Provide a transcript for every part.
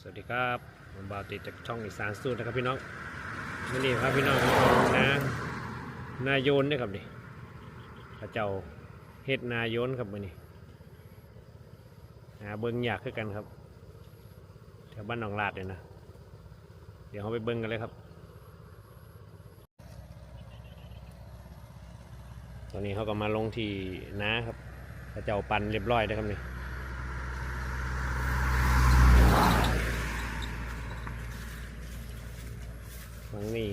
สวัสดีครับผมบาวติดจากช่องอีสานสูตรนะครับพี่น้องนนี้ครับพี่น้องนะนาโยนเด้อครับนี่พระเจ้าเฮ็ดนายโยนครับมือนี้หาเบิ่งยากคือกันครับแถวบ้านหนองลาดเนี่ยนะเดี๋ยวเราไปเบิ่งกันเลยครับ ตอนนี้เขาก็มาลงที่นาครับพระเจ้าปันเรียบร้อยแล้ครับนี่ ฝั่งนี้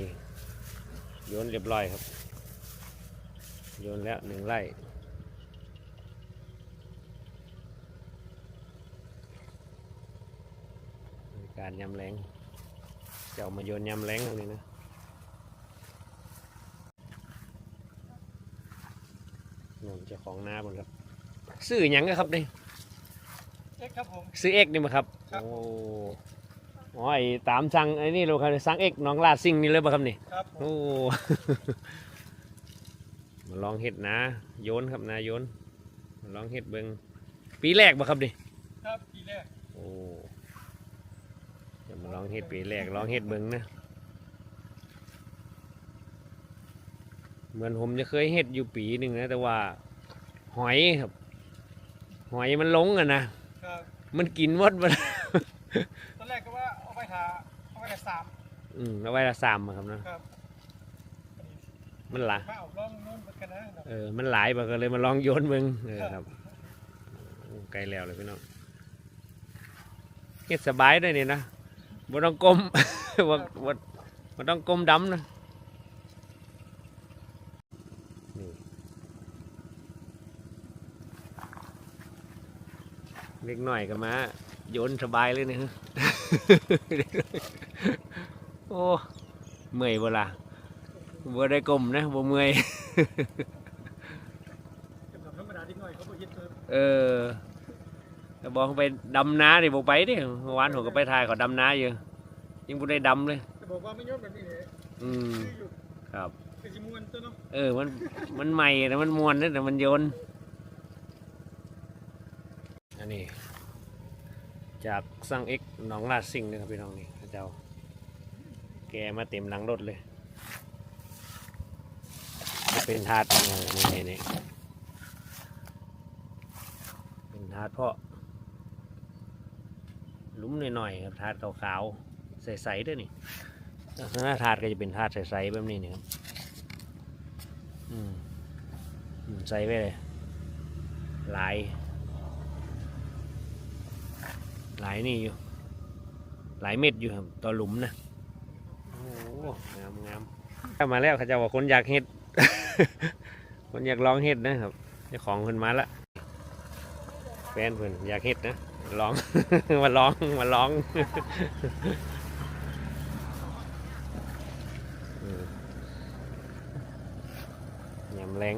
โยนเรียบร้อยครับโยนแล้วหนึ่งไร่มีการยำแรงจะเอามาโยนยำแรงตรงนี้นะนี่เจ้าของนาบนครับ ซื้อหยังนะครับนี่เอ็กครับผม ซื้อเอ็กนี่มาครับครับโอ้ อ๋อไอ้ตามสั่งไอ้นี่เราครับสั่งเอ็กน้องลาดซิ่งนี่เลยป่ะครับนี่ครับผมโอ้มาลองเห็ดนะ โยนครับนะโยนมาลองเห็ดเบิงปีแรกป่ะครับนี่ครับปีแรกโอ้จะมาลองเห็ดปีแรกลองเห็ดเบิงนะเหมือนผมจะเคยเห็ดอยู่ปีหนึ่งนะ แต่ว่าหอยครับ หอยมันหลงอะนะครับมันกินหมดมัน ตอนแรกก็ว่าเอาไปทาเอาไปทา สามอืมเอาไว้ละสามอะครับนะครับมันหลายมาเอาล่องนู้นเหมือนกันนะครับเออมันหลายไปก็เลยมาลองโยนเบิงเออครับโอ้ไกลแล้วเลยพี่น้องเฮ็ดสบายด้วยนี่นะบ่ต้องก้มบ่บ่บ่ต้องก้มดำนะนี่เล็กหน่อยก็มา โยนสบายเลยนี่ฮะโอ้เมื่อยบ่ล่ะบ่ได้ก้มนะบ่เมื่อยเป็นแบบธรรมดาที่น้อยเขาบอกยึดเพิ่มเออแต่บอกไปดำนาดิบอกไปดิเมื่อวานผมก็ไปถ่ายเขาดำนาอยู่ยังบ่ได้ดำเลยจะบอกว่าไม่ยอดแบบนี้เลยอืมคืออยู่ครับเป็นจิมวนตัวเนาะเออมันมันใหม่แต่มันมวนนะแต่มันโยนอันนี้ จากสั่งเอ็กหนองลาดซิงนะครับพี่น้องนี่พระเจ้าแกมาเต็มหลังรถเลย เป็นทาดนี่นี่นี่เป็นทาดเพาะหลุมหน่อยๆครับทาดขาวๆใสๆด้วยนี่ถ้าทาดก็จะเป็นทาดใสๆแบบนี้นี่ครับอืมอืมใส่ไปเลยหลาย หลายนี่อยู่ หลายเม็ดอยู่ครับต่อหลุมนะโอ้งามงามเข้ามาแล้วเขาจะบอกคนอยากเห็ด คนอยากลองเห็ดนะครับเจ้าของคนมาละแฟนเพิ่นอยากเห็ดนะลอง มาลองมาลองอืมยำแรง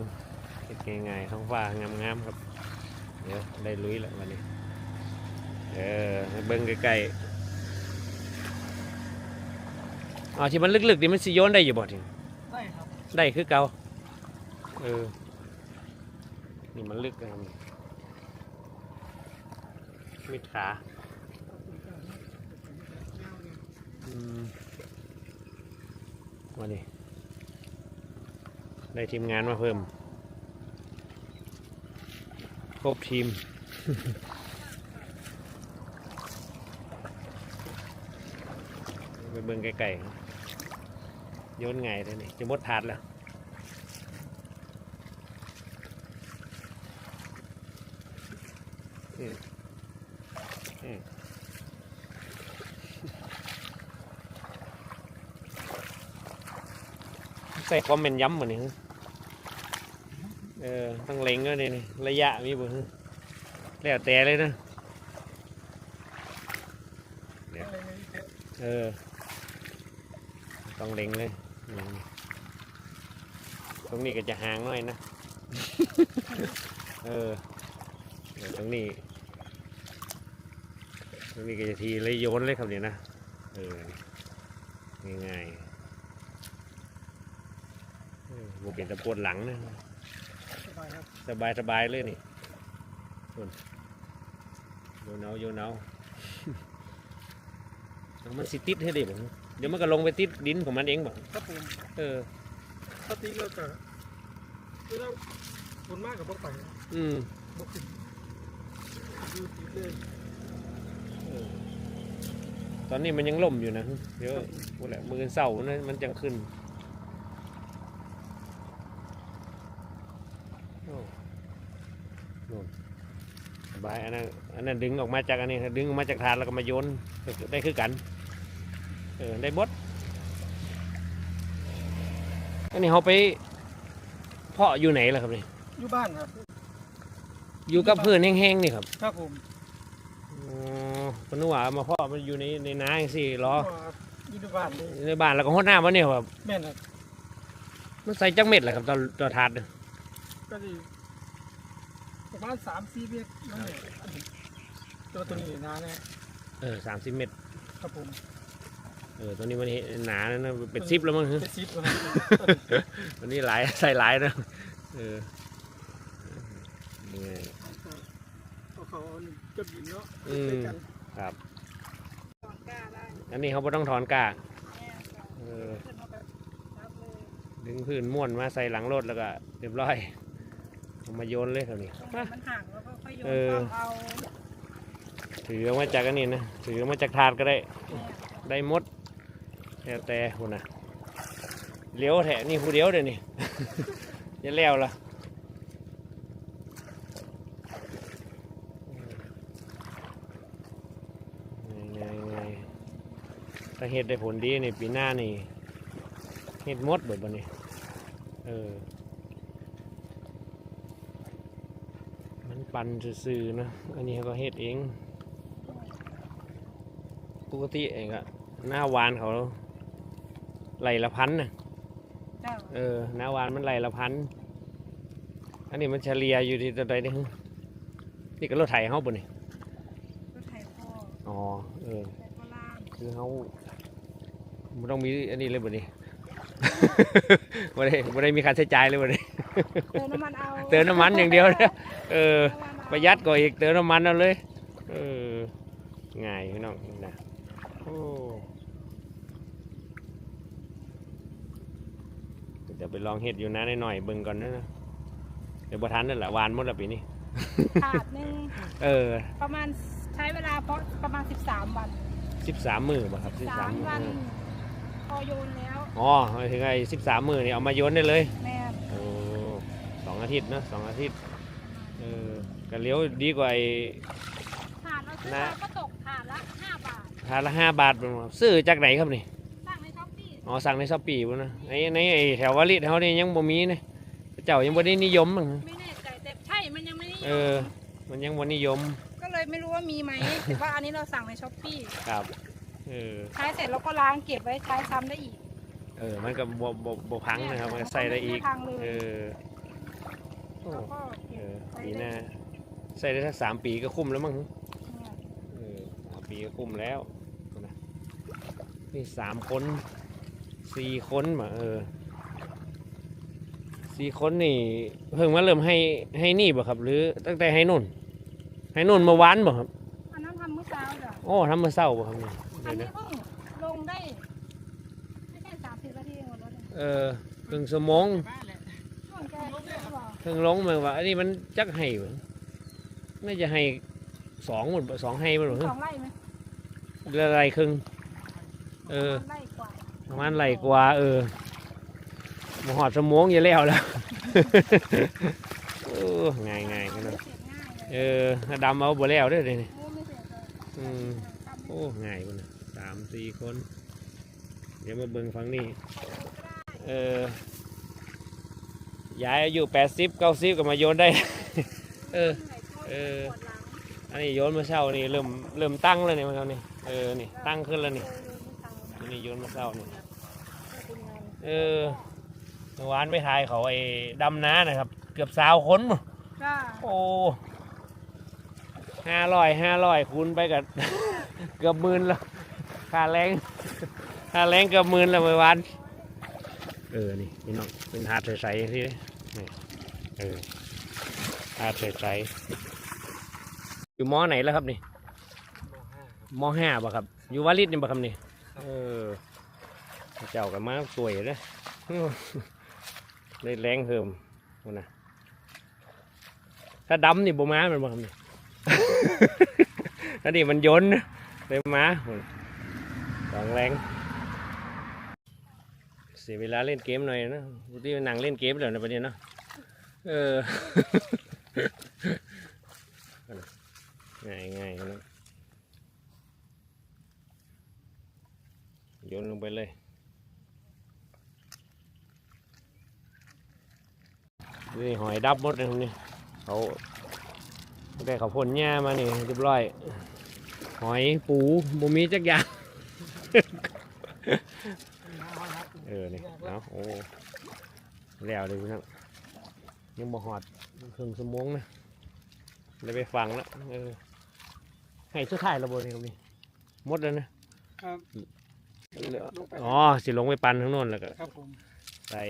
เฮ็ดง่ายๆท้องฟ้างามๆครับ เดี๋ยวได้ลุยแล้ววันนี้ เออให้เบิ้งใกล้ๆอ๋อที่มันลึกๆนี่มันสิโยนได้อยู่บ่ทีได้ครับได้คือเก่าเออนี่มันลึกนะครับมิดขาอืมวันนี้ได้ทีมงานมาเพิ่ม ครบทีม ไป เบิ่งไก่ๆโยนไงเลยนี่จะมดถาดแล้วอืมอืมใส่ความเป็นย้ำเหมือนนี้เออต้องเล็งก็นี่นี่ระยะมีบ่ฮึแล้วแต่เลยนะเออ ต้องเล็งเลยอืมตรงนี้ก็จะห่างหน่อยนะ เออเดี๋ยวตรงนี้ ตรงนี้ก็จะทีเลยโยนเลยครับเนี่ยนะ เออ ง่ายๆเออบ่เป็นตะปวดหลังนะ สบายครับสบายสบายเลยนี่คุณโยนเอาโยนเอา มันสิติดให้เด็บ่ เดี๋ยวมันก็ลงไปติดดินของมันเองบ่ครับผมเออถ้าตีแล้วก็เวลาฝนมากกับพวกไปอืมบกขึ้นอยู่ติดเลยตอนนี้มันยังล่มอยู่นะ เดี๋ยวพูดแหละมือเสาร์นะมันจังขึ้นโอ้โน่นสบายอันนั้นอันนั้นดึงออกมาจากอันนี้ดึงออกมาจากถาดแล้วก็มาโยนได้คือกันเออได้บดอันนี้เขาไปเพาะอยู่ไหนล่ะครับนี่อยู่บ้านครับ อยู่กับพื้นแห้งๆนี่ครับครับผมอ๋อคนนึกว่าเอามาเพาะมันอยู่ในในนาอย่างสิรออยู่ในบ้านเลยในบ้านแล้วก็หดน้ำวะเนี่ยครับแม่นครับมันใส่จักเม็ดแหละครับตอนตอนทานเนี่ยก็ดีประมาณสามสี่เมตรนั่นแหละอันนี้ตัวตัวนี้นาแน่เออสามสิบเม็ดครับผมเออตัวนี้มันเห็นหนาแล้วนะเป็นซิปแล้วมั้งฮะเป็นซิปนะครับตัวนี้หลายใส่หลายนะเออนี่ไงเอาเขาเอาหนึ่งกับหินเนาะอืมใส่กันครับถอนกล้าได้อันนี้เขาไม่ต้องถอนกากแม่ก็เออขึ้นมาแบบรับเลยดึงพื้นม้วนมาใส่หลังรถแล้วก็เรียบร้อยเอามาโยนเลยเท่านี้ตรงไหนมันห่างแล้วก็ค่อยโยนเออเข้าเอาถือออกมาจากอันนี้นะ ถือออกมาจากถาดก็ได้เนี่ยได้หมด แล้วแต่คุณนะเลี้ยวแถนี่ผู้เดียวเดี๋ยวนี้จะแล้วละไงไงไงถ้าเห็ดได้ผลดีนี่ปีหน้านี่เห็ดมดแบบนี้เออ มันปั่นซื่อๆนะอันนี้เขาก็เห็ดเอง ปกติเองอะหน้าวานเขา ไหลละพันนะเจ้าเออหน้าวานมันไหลละพันอันนี้มันเฉลี่ยอยู่ที่ตัวใดนี่นี่ก็รถไถเขาบนนี่รถไถพ่ออ๋อเออแต่ก็ล่างคือเขาไม่ต้องมีอันนี้เลยบนนี่ไม่ได้ไม่ได้มีค่าใช้จ่ายเลยบนนี่เติมน้ำมันเอาเติมน้ำมันอย่างเดียวนะเออเติมน้ำมันเอาประหยัดกว่าอีกเติมน้ำมันเอาเลย เออง่ายพี่น้องนะโอ้ ดี๋ยวไปลองเห็ดอยู่นะหน่อยๆเบิ่งก่อนนะนะเดี๋ยวบ่ทันนั่นแหละวานหมดและปีนี้ถาดหนึ่งเออ ประมาณใช้เวลาเพราะประมาณ 13 วันสิบสามมือป่ะครับสิบสาม3มือวันพอโยนแล้วอ๋อหมายถึงไอ้สิบสามมือนี่เอามาโยนได้เลย แม่โอ้สองอาทิตย์เนอะสองอาทิตย์เออก็เลี้ยวดีกว่าไอ้ ถาดเราซื้อนะ มาก็ตกถาดละ 5 บาท ทานละห้าบาทเป็นบ่ซื้อจากไหนครับนี่สั่งในช้ อปปี้อ๋อสั่งในช้อปปี้ปุ่นนะไอ้ในไอ้แถววาริเขานี่ยังบ่มีนะเจ้ายังบ่ได้นิยมมั้งไม่แน่ใจแต่ใช่มันยังไม่ได้เออ มันยังบ่นิยม ก็เลยไม่รู้ว่ามีไหมแต่ว่าอันนี้เราสั่งในช้อปปี้ครับเออใช้เสร็จเราก็ล้างเก็บไว้ใช้ซ้ำได้อีก เออ มันก็บ่บ่บ่พังนะครับ มันก็ใส่ได้อีกม่พังเลยเออโอ้แล้วก็เอเก็บอไว้ปีหได้น้าใส่ได้สักสามปีก็คุ้มแล้วมั้งเนี่ยเออสามปีก็คุ้มแล้วนะนี่สามคน สี่คนมาเออสี่คนนี่ เพิ่งมาเริ่มให้ให้นี่บ่ครับ หรือตั้งแต่ให้นุ่น ให้นุ่นเมื่อวานบ่ครับอันนั้นทำเมื่อเช้าจ้ะโอ้ทำเมื่อเช้าบ่ครับนี่อัเดี๋นยวนี้นะเพิ่งลงได้ไม่ใช่สามสิบนาทีหมดแล้วเนี่ยเออครึ่งชั่วโมงช่วงแกหรือเปล่าเพิ่งลงมาว่าอันนี้มันจักให้บ่น่าจะให้สองหมดบ่สองให้บ่หรือสองไร่ไหมเรืออะไรครึ่งเออ ไร่กว่า ประมาณไหลกว่า เออมาหอดสมงอย่าแล้วแล้วเออง่ายง่ายกันเอะเสร็จง่ายเลยเออดำเอาบ่แล้วด้อเดี๋ยนี่โอ้ไม่เสร็จเลยอืมโอ้ง่ายกันสามสี่คน เดี๋ยวมาเบิ่งฟังนี่เออยายอายุแปดสิบเก้าสิบก็มาโยนได้ เออ เออ อันนี้โยนมาเช้านี่เริ่มเริ่มตั้งแล้วนี่มันครับนี่ เออ นี่ตั้งขึ้นแล้วนี่ นนี่โยนมาเช้านี่เออเมื่อวานไปถ่ายเขาไอ้ดำน้านะครับ เกือบสาวคนมั้งก็โอ้ห้าร้อยห้าร้อยคูณไปกับ เกือบหมื่นแล้วค่าแรงค่าแรงเกือบหมื่นแล้วเมื่อวานเออนี่พี่น้องเป็นหาดใสๆที่นี่เออหาดใสๆอยู่มอไหนแล้วครับนี่มห้าบ่ครับ อยู่วาริดนี่บ่ครับนี่ เออ เจ้ากันมาสวยเลยได้แรงเพิ่มนนะถ้าดำนี่บ่มามันบ่ครับนี่ถ้านี่มันยนต์นเลยม้าสองแรงเสียเวลาเล่นเกมหน่อยนะปกติมันนั่งเล่นเกมแล้วนะประเดี๋ยวเนาะเออ ง่ายง่ายนะโยนลงไปเลยนี่หอย ดับหมดเลยครับนี่เขาได้เขาวพ่นหญ้ามานี่เรียบร้อย หอยปูบ่มีจักอย่างเออนี่เอาโอ้แล้วเลยพี่น้องยังบ่หอดครึ่งสมงนะเลยไปฟังแล้วเออให้สุดท้ายระบบนี่ครับนี่หมดแล้วนะครับเหลืออ๋อสิลงไปปั่นข้างโน้นแล้วก็ครับผมใส่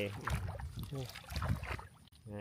ไง